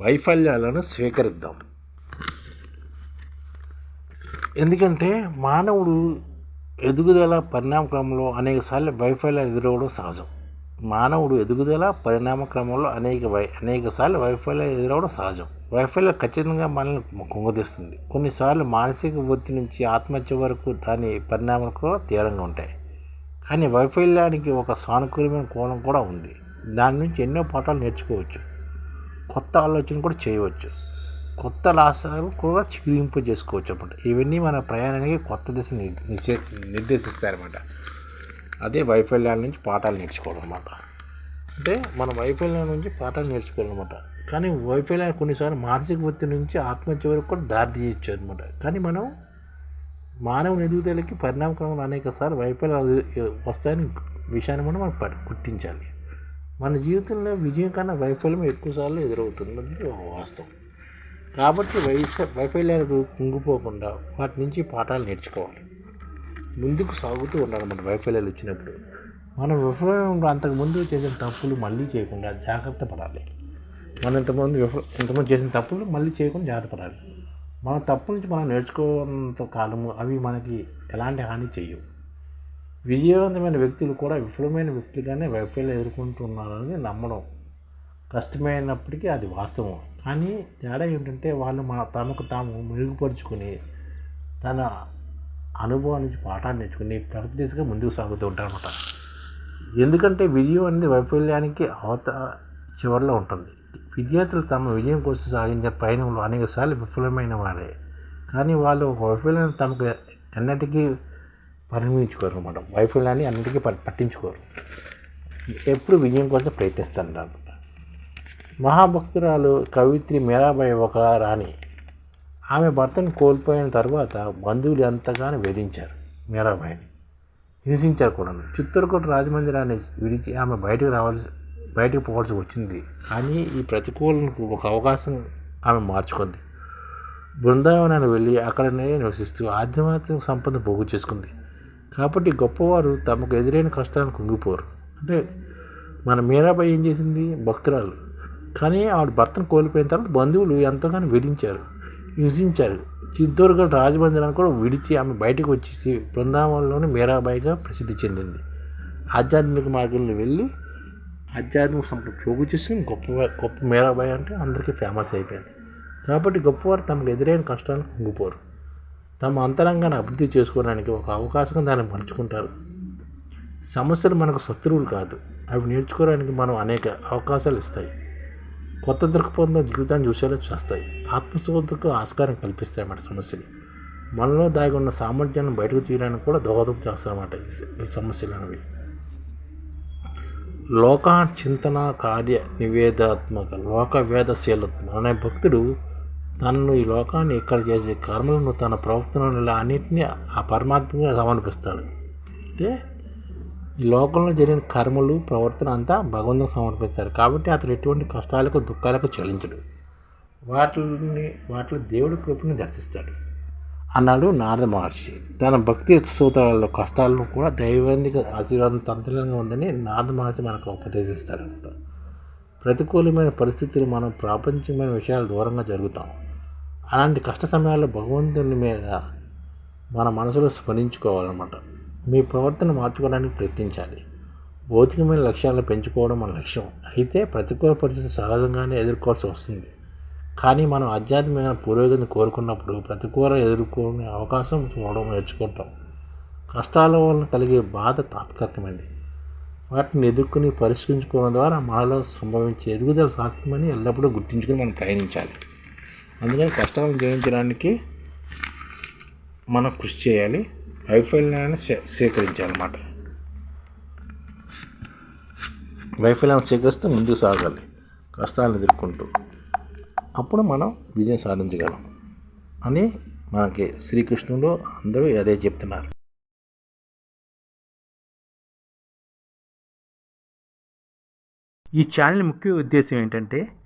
వైఫల్యాలను స్వీకరిద్దాం. ఎందుకంటే మానవుడు ఎదుగుదల పరిణామ క్రమంలో అనేకసార్లు వైఫల్యాలు ఎదురవడం సహజం. మానవుడు ఎదుగుదల పరిణామ క్రమంలో అనేక వై అనేక సార్లు వైఫల్యాలు ఎదురవడం సహజం. వైఫల్యం ఖచ్చితంగా మనల్ని కుంగదీస్తుంది. కొన్నిసార్లు మానసిక ఒత్తిడి నుంచి ఆత్మహత్య వరకు దాని పరిణామాలు కూడా తీవ్రంగా ఉంటాయి. కానీ వైఫల్యానికి ఒక సానుకూలమైన కోణం కూడా ఉంది. దాని నుంచి ఎన్నో పాఠాలు నేర్చుకోవచ్చు. కొత్త ఆలోచన కూడా చేయవచ్చు. కొత్త లాసాలు కూడా చిగురింపు చేసుకోవచ్చు అన్నమాట. ఇవన్నీ మన ప్రయాణానికి కొత్త దిశ నిషే నిర్దేశిస్తాయన్నమాట. అదే వైఫల్యాల నుంచి పాఠాలు నేర్చుకోవడం అనమాట అంటే మన వైఫల్యం నుంచి పాఠాలు నేర్చుకోవాలన్నమాట కానీ వైఫల్యాలు కొన్నిసార్లు మానసిక ఒత్తిడి నుంచి ఆత్మహత్య వరకు కూడా దారి తీయచ్చు అనమాట కానీ మనం మానవ ఎదుగుదలకి పరిణామక్రమంలో అనేక సార్లు వైఫల్యాలు వస్తాయని విషయాన్ని కూడా మనం ప- గుర్తించాలి. మన జీవితంలో విజయం కన్నా వైఫల్యం ఎక్కువసార్లు ఎదురవుతున్నది ఒక వాస్తవం. కాబట్టి వైస వైఫల్యాలకు కుంగిపోకుండా వాటి నుంచి పాఠాలు నేర్చుకోవాలి. ముందుకు సాగుతూ ఉండాలన్నమాట వైఫల్యాలు వచ్చినప్పుడు. మనం విఫలం అంతకుముందు చేసిన తప్పులు మళ్ళీ చేయకుండా జాగ్రత్త పడాలి. మనం ఇంతమంది విఫల ఇంతమంది చేసిన తప్పులు మళ్ళీ చేయకుండా జాగ్రత్త పడాలి. మన తప్పు నుంచి మనం నేర్చుకోనంత కాలము అవి మనకి ఎలాంటి హాని చేయవు విజయవంతమైన వ్యక్తులు కూడా విఫలమైన వ్యక్తులుగానే వైఫల్యం ఎదుర్కొంటున్నారని నమ్మడం కష్టమైనప్పటికీ అది వాస్తవం. కానీ తేడా ఏంటంటే వాళ్ళు మన తమకు తాము మెరుగుపరుచుకుని తన అనుభవం నుంచి పాఠాన్ని నేర్చుకుని ప్రగతి దిశగా ముందుకు సాగుతూ ఉంటారనమాట ఎందుకంటే విజయం అనేది వైఫల్యానికి అవత చివరిలో ఉంటుంది. విద్యార్థులు తమ విజయం కోసం సాగించే ప్రయాణంలో అనేకసార్లు విఫలమైన వారే. కానీ వాళ్ళు ఒక వైఫల్యాన్ని తమకు ఎన్నటికీ పరిగణించుకోరు అనమాట వైఫల్యాన్ని అన్నిటికీ పట్టించుకోరు. ఎప్పుడు విజయం కోసం ప్రయత్నిస్తుంటారు మహాభక్తురాలు కవిత్రి మీరాబాయి ఒక రాణి. ఆమె భర్తను కోల్పోయిన తర్వాత బంధువులు ఎంతగానో వేధించారు మీరాబాయిని. హింసించారు కూడా. చిత్తూరుకోట రాజమందిరాన్ని విడిచి ఆమె బయటకు రావాల్సి బయటకు పోవాల్సి వచ్చింది. కానీ ఈ ప్రతికూలకు ఒక అవకాశం ఆమె మార్చుకుంది. బృందావనాన్ని వెళ్ళి అక్కడనే నివసిస్తూ ఆధ్యాత్మిక సంపద పోగు చేసుకుంది. కాబట్టి గొప్పవారు తమకు ఎదురైన కష్టాలను కుంగిపోరు. అంటే మన మీరాబాయి ఏం చేసింది? భక్తురాలు. కానీ ఆవిడ భర్తను కోల్పోయిన తర్వాత బంధువులు ఎంతగానో విధించారు హింసించారు. చిత్తూరుగఢ రాజమందిరాన్ని కూడా విడిచి ఆమె బయటకు వచ్చేసి బృందావనంలోని మీరాబాయిగా ప్రసిద్ధి చెందింది. ఆధ్యాత్మిక మార్గంలో వెళ్ళి ఆధ్యాత్మిక సంపద పోగు చేసుకుని గొప్ప గొప్ప మీరాబాయి అంటే అందరికీ ఫేమస్ అయిపోయింది. కాబట్టి గొప్పవారు తమకు ఎదురైన కష్టాలను కుంగిపోరు. తమ అంతరంగాన్ని అభివృద్ధి చేసుకోవడానికి ఒక అవకాశం దాన్ని మలుచుకుంటారు. సమస్యలు మనకు శత్రువులు కాదు. అవి నేర్చుకోవడానికి మనం అనేక అవకాశాలు ఇస్తాయి. కొత్త దృక్పథంలో జీవితాన్ని చూసేలా చేస్తాయి. ఆత్మశోధకు ఆస్కారం కల్పిస్తాయి అన్నమాట సమస్యలు. మనలో దాగి ఉన్న సామర్థ్యాన్ని బయటకు తీయడానికి కూడా దోహదం చేస్తాయన్నమాట ఈ సమస్యలు అనేవి. లోక చింతన కార్య నివేదాత్మక లోక వేదశీలత్వం అనే భక్తుడు తనను ఈ లోకాన్ని ఇక్కడ చేసే కర్మలను తన ప్రవర్తనలు అన్నింటినీ ఆ పరమాత్మగా సమర్పిస్తాడు. అంటే ఈ లోకంలో జరిగిన కర్మలు ప్రవర్తన అంతా భగవంతుని సమర్పిస్తారు కాబట్టి అతడు ఎటువంటి కష్టాలకు దుఃఖాలకు చెల్లించడు వాటిని వాటిలో దేవుడి కృపను దర్శిస్తాడు. అన్నాడు నారద మహర్షి. తన భక్తి సూత్రాలలో కష్టాలను కూడా దైవానికి ఆశీర్వాదం తంత్రంగా ఉందని నారద మహర్షి మనకు ఉపదేశిస్తాడు ప్రతికూలమైన పరిస్థితులు మనం ప్రాపంచికమైన విషయాలు దూరంగా జరుగుతాం. అలాంటి కష్ట సమయాల్లో భగవంతుని మీద మన మనసులో స్మరించుకోవాలన్నమాట మీ ప్రవర్తన మార్చుకోవడానికి ప్రయత్నించాలి. భౌతికమైన లక్ష్యాలను పెంచుకోవడం మన లక్ష్యం. అయితే ప్రతికూల పరిస్థితి సహజంగానే ఎదుర్కోవాల్సి వస్తుంది. కానీ మనం ఆధ్యాత్మికమైన పురోగతిని కోరుకున్నప్పుడు ప్రతికూల ఎదుర్కొనే అవకాశం చూడడం నేర్చుకుంటాం. కష్టాల వలన కలిగే బాధ తాత్కాలికమైంది వాటిని ఎదుర్కొని పరిష్కరించుకోవడం ద్వారా మనలో సంభవించే ఎదుగుదల శాస్త్రమని ఎల్లప్పుడూ గుర్తుంచుకొని మనం ప్రయాణించాలి. అందుకని కష్టాలను జయించడానికి మనం కృషి చేయాలి. వైఫల్యాన్ని స్వీకరించాలన్నమాట. వైఫల్యాన్ని స్వీకరిస్తే ముందుకు సాగాలి. కష్టాలను ఎదుర్కొంటూ. అప్పుడు మనం విజయం సాధించగలం. అని మనకి శ్రీకృష్ణుడు అందరూ అదే చెప్తున్నారు. ఈ ఛానల్ ముఖ్య ఉద్దేశం ఏంటంటే